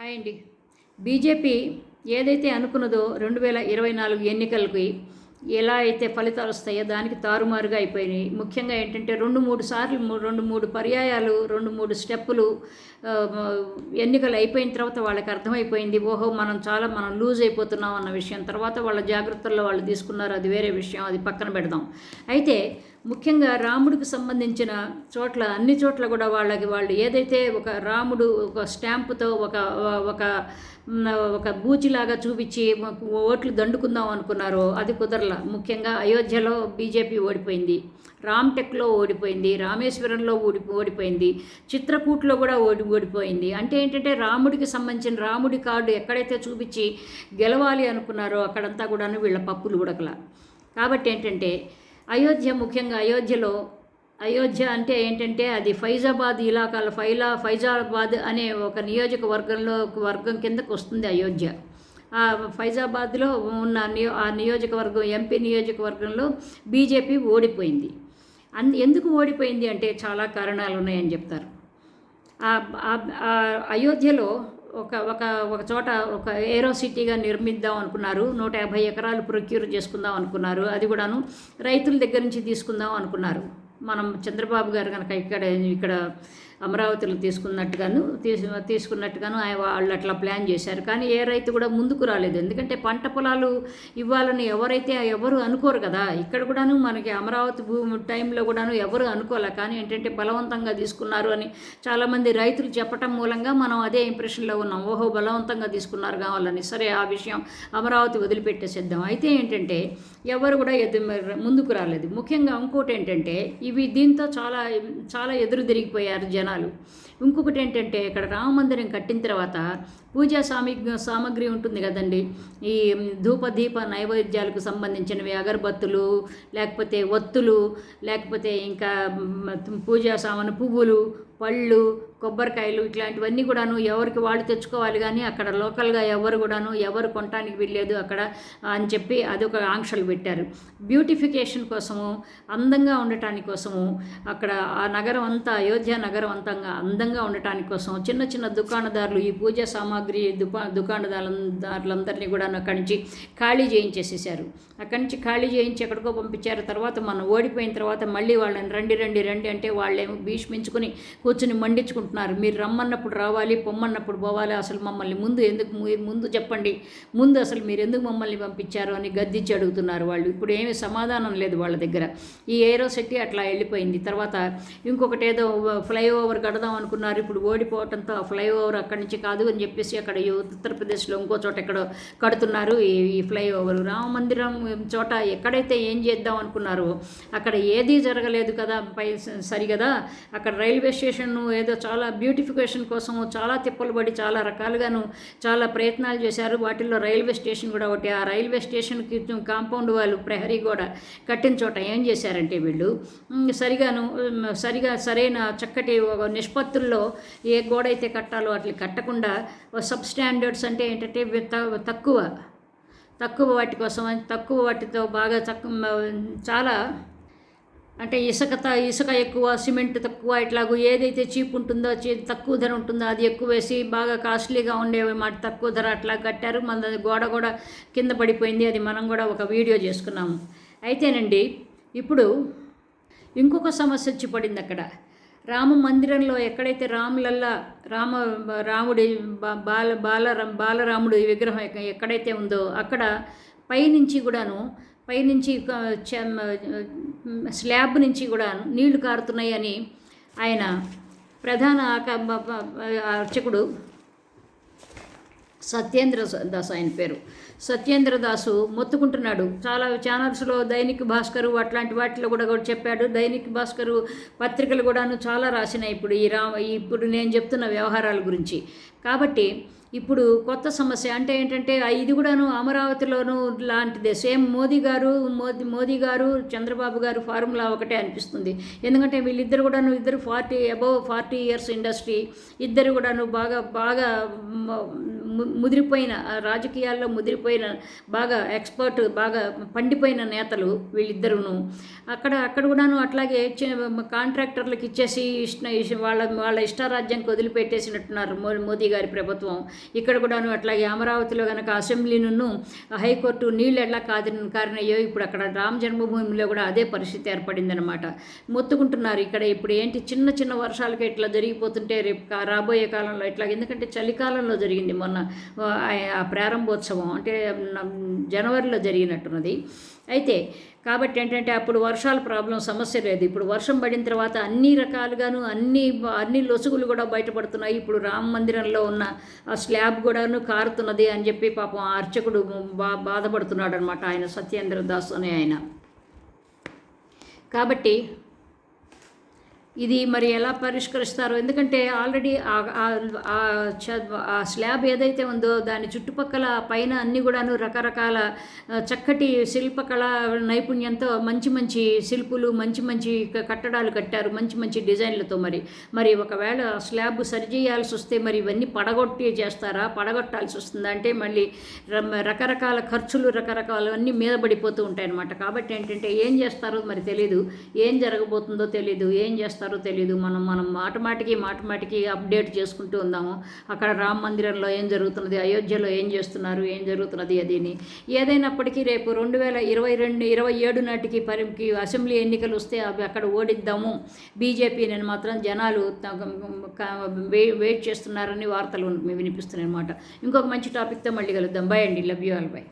Hi అండి. BJP ఏదైతే అనుకున్నదో రెండు వేల ఇరవై నాలుగు ఎన్నికలకి ఎలా అయితే ఫలితాలు వస్తాయో దానికి తారుమారుగా అయిపోయినాయి. ముఖ్యంగా ఏంటంటే రెండు మూడు సార్లు రెండు మూడు పర్యాయాలు రెండు మూడు స్టెప్పులు ఎన్నికలు అయిపోయిన తర్వాత వాళ్ళకి అర్థమైపోయింది. ఓహో మనం చాలా మనం లూజ్ అయిపోతున్నాం అన్న విషయం. తర్వాత వాళ్ళ జాగ్రత్తల్లో వాళ్ళు తీసుకున్నారు అది వేరే విషయం అది పక్కన పెడదాం. అయితే ముఖ్యంగా రాముడికి సంబంధించిన చోట్ల అన్ని చోట్ల కూడా వాళ్ళకి వాళ్ళు ఏదైతే ఒక రాముడు ఒక స్టాంపుతో ఒక ఒక ఒక బూచిలాగా చూపించి ఓట్లు దండుకుందాం అనుకున్నారో అది కుదరల. ముఖ్యంగా అయోధ్యలో బీజేపీ ఓడిపోయింది రామ్టెక్లో ఓడిపోయింది రామేశ్వరంలో ఓడి ఓడిపోయింది చిత్రకూట్లో కూడా ఓడి ఓడిపోయింది. అంటే ఏంటంటే రాముడికి సంబంధించిన రాముడి కార్డు ఎక్కడైతే చూపించి గెలవాలి అనుకున్నారో అక్కడంతా కూడాను వీళ్ళ పప్పులు ఉడకల. కాబట్టి ఏంటంటే అయోధ్య ముఖ్యంగా అయోధ్యలో అయోధ్య అంటే ఏంటంటే అది ఫైజాబాద్ ఇలాకాల ఫైలా ఫైజాబాద్ అనే ఒక నియోజకవర్గంలో వర్గం కిందకు వస్తుంది అయోధ్య. ఆ ఫైజాబాద్లో ఉన్న నియో ఆ నియోజకవర్గం ఎంపీ నియోజకవర్గంలో బీజేపీ ఓడిపోయింది. అన్ ఎందుకు ఓడిపోయింది అంటే చాలా కారణాలు ఉన్నాయని చెప్తారు. అయోధ్యలో ఒక ఒక ఒక చోట ఒక ఏరో సిటీగా నిర్మిద్దాం అనుకున్నారు. నూట యాభై ఎకరాలు ప్రొక్యూర్ చేసుకుందాం అనుకున్నారు. అది కూడాను రైతుల దగ్గర నుంచి తీసుకుందాం అనుకున్నారు. మనం చంద్రబాబు గారు కనుక ఇక్కడ ఇక్కడ అమరావతిలో తీసుకున్నట్టుగాను తీసు తీసుకున్నట్టుగాను ఆయన వాళ్ళు అట్లా ప్లాన్ చేశారు. కానీ ఏ రైతు కూడా ముందుకు రాలేదు. ఎందుకంటే పంట పొలాలు ఇవ్వాలని ఎవరైతే ఎవరు అనుకోరు కదా. ఇక్కడ కూడాను మనకి అమరావతి భూమి టైంలో కూడాను ఎవరు అనుకోలే. కానీ ఏంటంటే బలవంతంగా తీసుకున్నారు అని చాలామంది రైతులు చెప్పటం మూలంగా మనం అదే ఇంప్రెషన్లో ఉన్నాం. ఓహో బలవంతంగా తీసుకున్నారు కావాలని. సరే ఆ విషయం అమరావతి వదిలిపెట్టేసేద్దాం. అయితే ఏంటంటే ఎవరు కూడా ఎదు ముందుకు రాలేదు. ముఖ్యంగా ఇంకోటి ఏంటంటే ఇవి దీంతో చాలా చాలా ఎదురు తిరిగిపోయారు జనాలు ఇంకొకటి ఏంటంటే ఇక్కడ రామ మందిరం కట్టిన తర్వాత పూజా సామి సామాగ్రి ఉంటుంది కదండి. ఈ ధూప దీప నైవేద్యాలకు సంబంధించినవి అగరబత్తులు లేకపోతే ఒత్తులు లేకపోతే ఇంకా పూజా సామాను పువ్వులు పళ్ళు కొబ్బరికాయలు ఇట్లాంటివన్నీ కూడాను ఎవరికి వాళ్ళు తెచ్చుకోవాలి కానీ అక్కడ లోకల్గా ఎవరు కూడాను ఎవరు కొనటానికి వెళ్ళలేదు అక్కడ అని చెప్పి అదొక ఆంక్షలు పెట్టారు. బ్యూటిఫికేషన్ కోసము అందంగా ఉండటానికి కోసము అక్కడ ఆ నగరం అంతా అయోధ్య నగరం అంతా అందంగా ఉండటానికి కోసం చిన్న చిన్న దుకాణదారులు ఈ పూజా సామాగ్రి దుకా దుకాణదారులందరినీ కూడా అక్కడి నుంచి ఖాళీ చేయించేసేసారు. అక్కడి నుంచి ఖాళీ చేయించి ఎక్కడికో పంపించారు. తర్వాత మనం ఓడిపోయిన తర్వాత మళ్ళీ వాళ్ళని రండి రండి రండి అంటే వాళ్ళేమో భీష్మించుకుని కూర్చుని మండించుకుంటున్నారు మీరు రమ్మన్నప్పుడు రావాలి పొమ్మన్నప్పుడు పోవాలి. అసలు మమ్మల్ని ముందు ఎందుకు ముందు చెప్పండి. ముందు అసలు మీరు ఎందుకు మమ్మల్ని పంపించారు అని గద్దించి అడుగుతున్నారు వాళ్ళు. ఇప్పుడు ఏమీ సమాధానం లేదు వాళ్ళ దగ్గర. ఈ ఏరో సిటీ అట్లా వెళ్ళిపోయింది. తర్వాత ఇంకొకటి ఏదో ఫ్లైఓవర్ కడదాం అనుకున్నారు. ఇప్పుడు ఓడిపోవడంతో ఆ ఫ్లైఓవర్ అక్కడి నుంచి కాదు అని చెప్పేసి అక్కడ ఉత్తరప్రదేశ్లో ఇంకో చోట ఎక్కడో కడుతున్నారు. ఈ ఈ ఫ్లైఓవర్ రామ మందిరం చోట ఎక్కడైతే ఏం చేద్దాం అనుకున్నారో అక్కడ ఏదీ జరగలేదు కదా. పై సరి కదా అక్కడ రైల్వే స్టేషన్ ఏదో చాలా చాలా బ్యూటిఫికేషన్ కోసం చాలా తిప్పలు పడి చాలా రకాలుగాను చాలా ప్రయత్నాలు చేశారు. వాటిల్లో రైల్వే స్టేషన్ కూడా ఒకటి. ఆ రైల్వే స్టేషన్కి కాంపౌండ్ వాళ్ళు ప్రహరీ గోడ కట్టిన చోట ఏం చేశారంటే వీళ్ళు సరిగాను సరిగా సరైన చక్కటి ఒక నిష్పత్తుల్లో ఏ గోడ అయితే కట్టాలో అట్లా కట్టకుండా సబ్ స్టాండర్డ్స్ అంటే ఏంటంటే తక్కువ తక్కువ వాటి కోసం తక్కువ వాటితో బాగా తక్కువ చాలా అంటే ఇసుక త ఇసుక ఎక్కువ సిమెంట్ తక్కువ ఇట్లాగూ ఏదైతే చీప్ ఉంటుందో చీ- తక్కువ ధర ఉంటుందో అది ఎక్కువ వేసి బాగా కాస్ట్లీగా ఉండేవి మాట. తక్కువ ధర అట్లా కట్టారు. మన గోడ కూడా కింద పడిపోయింది. అది మనం కూడా ఒక వీడియో చేసుకున్నాము. అయితేనండి ఇప్పుడు ఇంకొక సమస్య వచ్చి పడింది అక్కడ. రామ మందిరంలో ఎక్కడైతే రాములల్లా రామ రాముడి బాల బాల బాలరాముడి విగ్రహం ఎక్కడైతే ఉందో అక్కడ పైనుంచి కూడాను పైనుంచి స్లాబ్ నుంచి కూడా నీళ్ళు కారుతున్నాయని ఆయన ప్రధాన అర్చకుడు సత్యేంద్ర దాస్ ఆయన పేరు. సత్యేంద్ర దాసు మొత్తుకుంటున్నాడు. చాలా ఛానల్స్లో దైనిక్ భాస్కరు అట్లాంటి వాటిలో కూడా కూడా చెప్పాడు. దైనిక్ భాస్కరు పత్రికలు కూడాను చాలా రాసినాయి. ఇప్పుడు ఈ రా ఇప్పుడు నేను చెప్తున్న వ్యవహారాల గురించి. కాబట్టి ఇప్పుడు కొత్త సమస్య అంటే ఏంటంటే ఇది కూడాను అమరావతిలోను లాంటిదే. సేమ్ మోదీ గారు మోదీ మోదీ గారు చంద్రబాబు గారు ఫార్ములా ఒకటే అనిపిస్తుంది. ఎందుకంటే వీళ్ళిద్దరు కూడాను ఇద్దరు forty above forty years industry. ఇద్దరు కూడాను బాగా బాగా ముదిరిపోయిన రాజకీయాల్లో ముదిరిపోయిన బాగా ఎక్స్పర్ట్ బాగా పండిపోయిన నేతలు వీళ్ళిద్దరును. అక్కడ అక్కడ కూడాను అట్లాగే కాంట్రాక్టర్లకు ఇచ్చేసి ఇష్ట వాళ్ళ వాళ్ళ ఇష్టారాజ్యానికి వదిలిపెట్టేసినట్టున్నారు మో- మోదీ గారి ప్రభుత్వం. ఇక్కడ కూడాను అట్లాగే అమరావతిలో కనుక అసెంబ్లీను హైకోర్టు నీళ్ళు ఎట్లా కాది కారణయ్యో ఇప్పుడు అక్కడ రామ జన్మభూమిలో కూడా అదే పరిస్థితి ఏర్పడిందనమాట మొత్తుకుంటున్నారు ఇక్కడ ఇప్పుడు ఏంటి చిన్న చిన్న వర్షాలకి ఇట్లా జరిగిపోతుంటే రేపు రాబోయే కాలంలో ఇట్లా ఎందుకంటే చలికాలంలో జరిగింది మొన్న. ప్రారంభోత్సవం అంటే జనవరిలో జరిగినట్టున్నది. అయితే కాబట్టి ఏంటంటే అప్పుడు వర్షాల ప్రాబ్లం సమస్య లేదు. ఇప్పుడు వర్షం పడిన తర్వాత అన్ని రకాలుగాను అన్ని అన్ని లొసుగులు కూడా బయటపడుతున్నాయి. ఇప్పుడు రామ మందిరంలో ఉన్న ఆ స్లాబ్ కూడాను కారుతున్నది అని చెప్పి పాపం ఆ అర్చకుడు బా బాధపడుతున్నాడు అనమాట ఆయన సత్యేంద్ర దాస్ అనే ఆయన. కాబట్టి ఇది మరి ఎలా పరిష్కరిస్తారో? ఎందుకంటే ఆల్రెడీ ఆ- చ- ఆ స్లాబ్ ఏదైతే ఉందో దాని చుట్టుపక్కల పైన అన్ని కూడాను రకరకాల చక్కటి శిల్పకళ నైపుణ్యంతో మంచి మంచి శిల్పులు మంచి మంచి కట్టడాలు కట్టారు మంచి మంచి డిజైన్లతో మరి. మరి ఒకవేళ స్లాబ్ సరిచేయాల్సి వస్తే మరి ఇవన్నీ పడగొట్టి చేస్తారా? పడగొట్టాల్సి వస్తుందా? అంటే మళ్ళీ రకరకాల ఖర్చులు రకరకాలవన్నీ మీద పడిపోతూ ఉంటాయన్నమాట. కాబట్టి ఏంటంటే ఏం చేస్తారో మరి తెలియదు ఏం జరగబోతుందో తెలియదు ఏం చేస్తారో తెలియదు మనం మనం మాట మాటికి మాట మాటికి అప్డేట్ చేసుకుంటూ ఉందాము. అక్కడ రామ మందిరంలో ఏం జరుగుతున్నది అయోధ్యలో ఏం చేస్తున్నారు ఏం జరుగుతున్నది అదిని. ఏదైనప్పటికీ రేపు రెండు వేల ఇరవై రెండు ఇరవై ఏడు నాటికి పరికి అసెంబ్లీ ఎన్నికలు వస్తే అవి అక్కడ ఓడిద్దాము. బీజేపీ నేను మాత్రం జనాలు వెయిట్ చేస్తున్నారని వార్తలు వినిపిస్తున్నాయి అనమాట ఇంకొక మంచి టాపిక్తో మళ్ళీ కలుద్దాం. బై అండి. Love you all. బై.